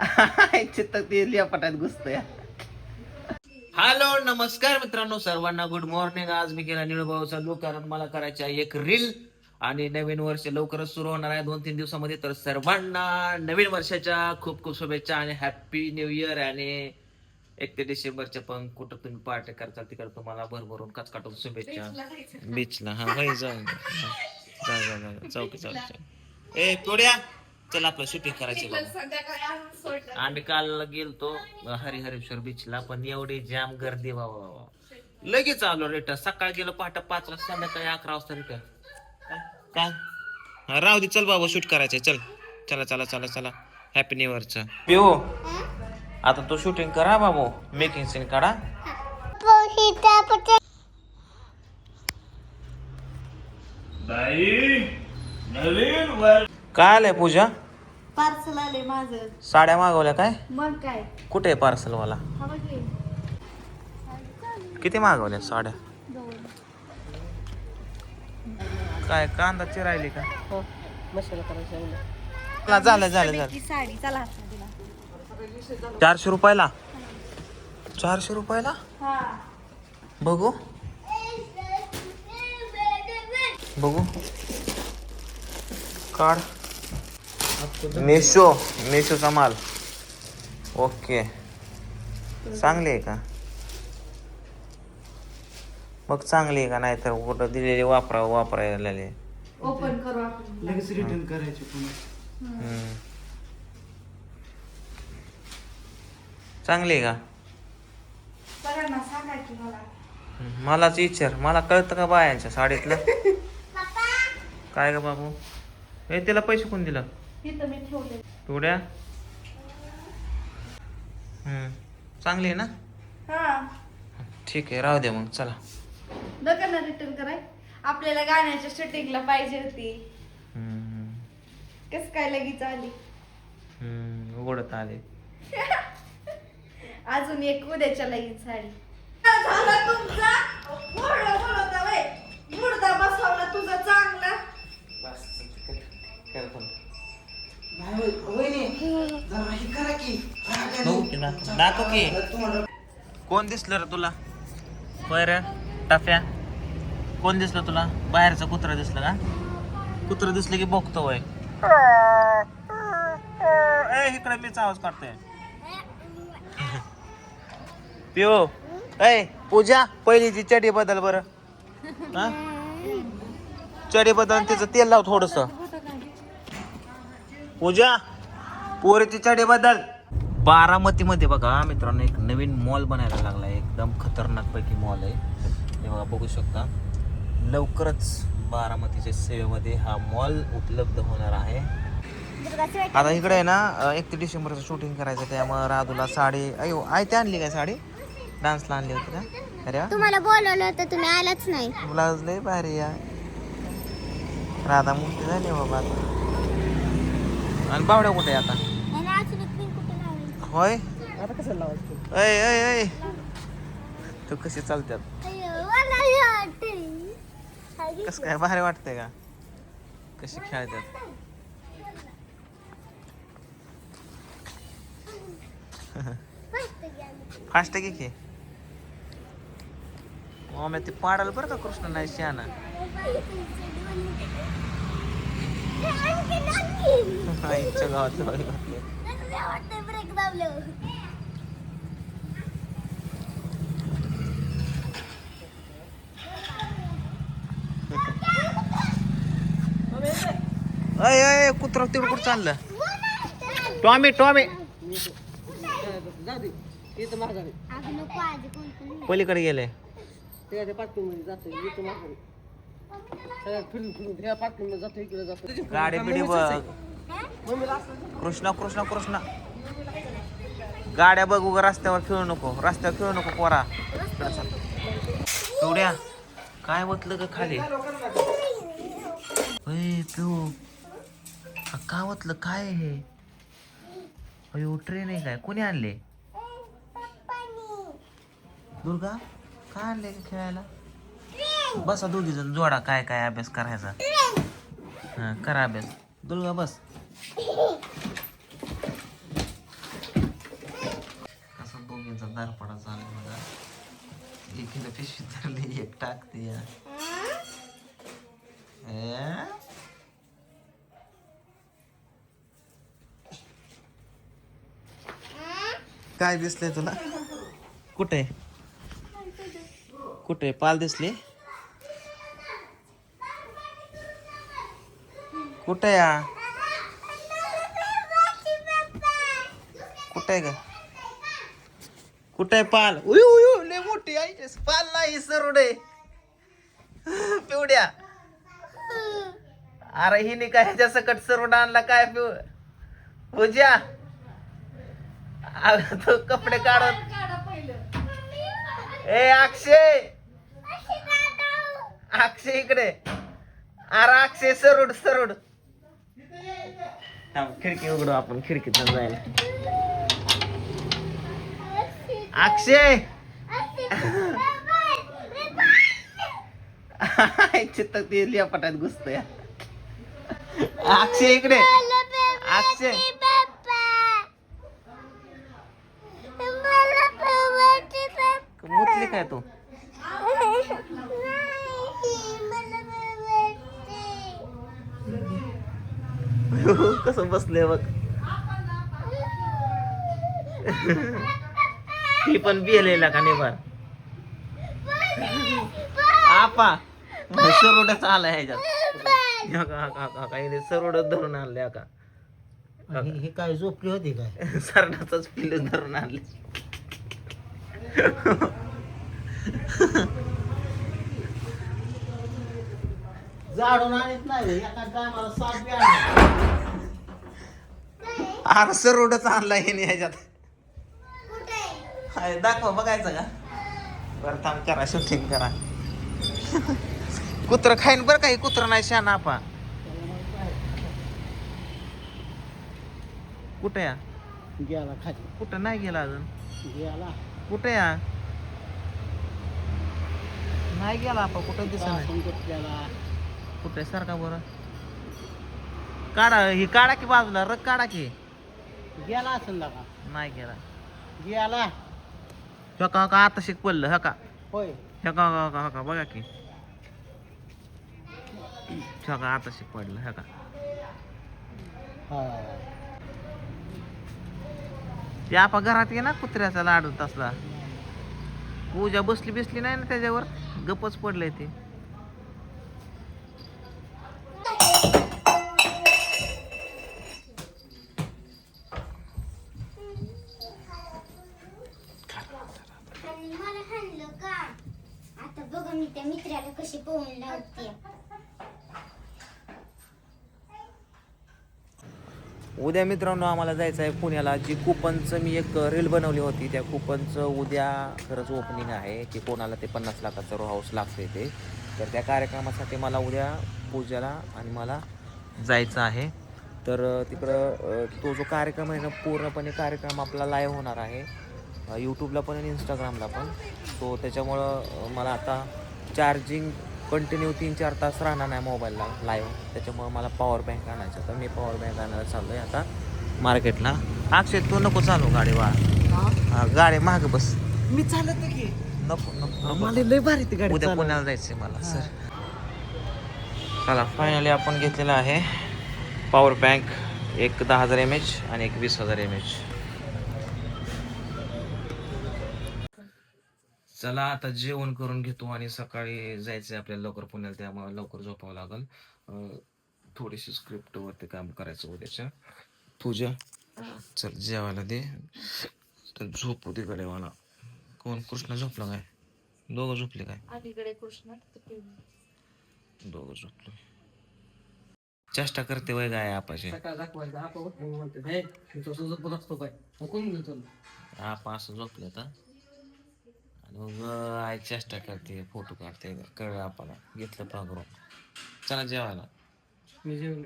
चित्त ते लियापटात घुसतोय. हॅलो नमस्कार मित्रांनो सर्वांना गुड मॉर्निंग आज मी केला निळभाऊ चालू कारण मला करायची आहे एक रील आणि नवीन वर्ष लवकरच सुरू होणार आहे. दोन तीन दिवसामध्ये तर सर्वांना नवीन वर्षाच्या खूप खूप शुभेच्छा आणि हॅपी न्यू इयर आणि एक ते डिसेंबरच्या पण कुठं तुम्ही पार्टी करता तिकडे तुम्हाला भरभरून कचकाटून शुभेच्छा. बीचला हा होय जाऊ जा जा जा चौकी चौकी. ए पोड्या चल आपलं शूटिंग करायचं बाबा. आम्ही काल गेलतो हरिहरेश्वर बीचला पण एवढी जाम गर्दी वा वा. लगेच आलो रिटर्न सकाळी गेलो पहाटे पाच ला संध्याकाळी अकरा वाजता रिटर्न काय? हा, राहू दे चल बाबा शूट करायचंय. चल. चला चला चला चला. हॅपी न्यू इयरचं पिओ. आता तू शूटिंग करा बाबू. मेकिंग सीन काढा. काय आलंय पूजा? पार्सल आले माझं. साड्या मागवल्या काय? मग काय? कुठे आहे पार्सल वाला हा बघ हे. किती मागवल्या साड्या? दोन. काय कांदा चिरायली का? हो. मसाला करायचा झालं झालं झालं. साडी चला. चारशे रुपयाला? चारशे रुपयाला? बघू. बघू. काढ. मेशो मेशोचा माल ओके। चांगली आहे का? मग चांगली आहे का? नाही तर कुठं दिलेली वापरा वापरायला ओपन करू आपण. लगेच रिटर्न करायचे पुन्हा. चांगली आहे का? सगळ्यांना सांगा की मला. हम्म, मलाच विचार. मला कळतं का बायांच्या साडीतलं? काय ग बाबू? हे तिला पैसे कोण दिलं? तिथं मी ठेवले. हम्म. चांगली आहे ना? हा. ठीक आहे राहू दे मग चला. नका ना रिटर्न कराय. आपल्याला गाण्याच्या शूटिंगला पाहिजे होती. हम्म, कस काय लगेच आली? हम्म, उघडत आले. अजून एक उद्याच्या लगेच साडी झाला तुमचा? मुर्दा बसवला तुझा चांगला नाही होय- वहिनी, जरा हे करा की रागाने. की दाखव की. कोण दिसलं रे तुला? बर टफ्या कोण दिसलं तुला? बाहेरचं कुत्र दिसलं का? कुत्र दिसलं की बघतो वय इकडे मीच आवाज काढतोय. पिओ ऐ पूजा पहिली ती चडी बदल बर. चडी बदल तिचं तेल लाव थोडस. पूजा पोरीची चडी बदल. बारामती मध्ये बघा मित्रांनो एक नवीन मॉल बनायला लागला एकदम खतरनाक पैकी मॉल आहे. हे बघा बघू शकता. लवकरच बारामतीच्या सेवेमध्ये हा मॉल उपलब्ध होणार आहे. आता इकडे आहे ना एक ते डिसेंबरचं शूटिंग करायचं त्यामुळे राधूला साडी अयो आय ते आणली काय साडी? डान्सला आणली होती का अरे. तुम्हाला बोलवलं होतं तुम्ही आलाच नाही. ब्लाऊज लय भारी आहे. राधा मोठी झाली बाबा आणि बावड्या कुठे आहे आता आणि अजून एक पिन कुठे लावली होय? आता कसं लावायचं? ऐ ऐ ऐ. तू कशी चालतात कस काय भारी वाटतंय का? कशी खेळतात. फास्ट की की? मग ते पाडाल बरं का कृष्ण नाही शहाणा? गावात अय अय कुत्र तिकडे कुठं चाललं? Tommy Tommy. पलीकडे गेले. गाडी बिडी बघ. कृष्णा कृष्णा कृष्णा. गाड्या बघ उगा रस्त्यावर खेळू नको. रस्त्यावर खेळू नको पोरा. तेवढ्या काय वतलं ग खाली? पिऊ. का वतलं? काय हे? अयो ट्रेन आहे काय? कोणी आणले? दुर्गा काय आणले खेळायला? बसा दोघी जण जोडा काय काय अभ्यास करायचा? हा करा अभ्यास. दुर्गा बस. असा दोघींचा दारपडा चालू बघा. एकीला पिशवी धरली एक टाकते. या काय दिसले तुला? कुठे? कुठे? पाल दिसली? कुठे या? कुठं आहे का कुठं आहे पाल? उयू उयू लय मोठी आहे. पाल नाही सरुडे पिवड्या. अरे हिने काय ह्याच्या सकट सरुड आणला? काय पिव? पूजा. तो कपडे काढत ए अक्षय. अक्षय इकडे. अरे अक्षय सरुड सरुड. खिडकी उघडू आपण. खिडकीतून जायला. अक्षय! चित्त ते लियापटात घुसतोय. अक्षय इकडे. अक्षय. मुतली काय तू? कसं बसले बघ. ही पण बिहलेला का नेबार आपा सरोडच आला ह्याच्यात. हा का, हा का, हा का, हा का, हिने सरोडच धरून आणले का हे काय झोपली होती काय? सरडाचाच पिल्लू धरून आणले जाडून आणत नाही एका टायमाला आणला. अरे सरोडच आणला हिने ह्याच्यात. हाय, दाखव बघायचं का? बरं थांब करा शूटिंग करा. कुत्र खाईन बरं काही कुत्र नाही शान आपा कुठे या? गेला खाली. कुठं नाही गेला अजून? गेला. कुठे या? नाही गेला आपा कुठं दिसत नाही. घासून गुतलेला कुठे सारखा बरं? काढा ही काढा की बाजूला रग काढा की. गेला असेल नाही गेला. गेला. हका हका आता शिक पडलं हका होय. हका हका हका हका बघा की. हका आता शिक पडलं हका हा ते आपा घरात ये ना कुत्र्याचा लाडू तसला. पूजा बसली बिसली नाही ना त्याच्यावर? गपच पडलंय ते. उद्या मित्रांनो आम्हाला जायचं आहे पुण्याला जी कुपनचं मी एक रील बनवली होती त्या कुपनचं उद्या खरंच ओपनिंग आहे की कोणाला ते पन्नास लाखाचं रो हाऊस लागते ते. तर त्या कार्यक्रमासाठी मला उद्या पूजाला आणि मला जायचं आहे. तर तिकडं तो जो कार्यक्रम आहे ना पूर्णपणे कार्यक्रम आपला लाईव्ह होणार आहे. यूट्यूबला पण आणि इंस्टाग्रामला पण. सो त्याच्यामुळं मला आता चार्जिंग कंटिन्यू तीन चार तास राहणार नाही मोबाईलला लाईव्ह त्याच्यामुळं मला पॉवर बँक आणायचं तर मी पॉवर बँक आणायला चाललो आहे आता मार्केटला अक्षय तू नको चालू गाडी वा गाडी माग बस. मी चालत की? नको नको. मला लय भारी ती गाडी उद्या. पुण्याला जायचंय मला सर. चला फायनली आपण घेतलेला आहे पॉवर बँक एक दहा हजार एम एच आणि एक वीस हजार एम एच चला आता जेवण करून घेतो आणि सकाळी जायचंय आपल्याला लवकर पुण्याला त्यामुळे लवकर झोपावं लागेल. थोडीशी स्क्रिप्ट वरती काम करायचं उद्याच्या पूजा चल जेवायला दे. तर झोपू दे कडे मला. कोण? कृष्ण झोपला काय? दोघं झोपले काय? अलीकडे कृष्ण दोघं झोपलो. चेष्टा करते वय आपण काय? मग कोण घेतो. आपा असं झोपलं तर मग आई चेष्टा करते फोटो काढते कळलं आपल्याला. घेतलं पांघरून चला जेवायला. मी जेवण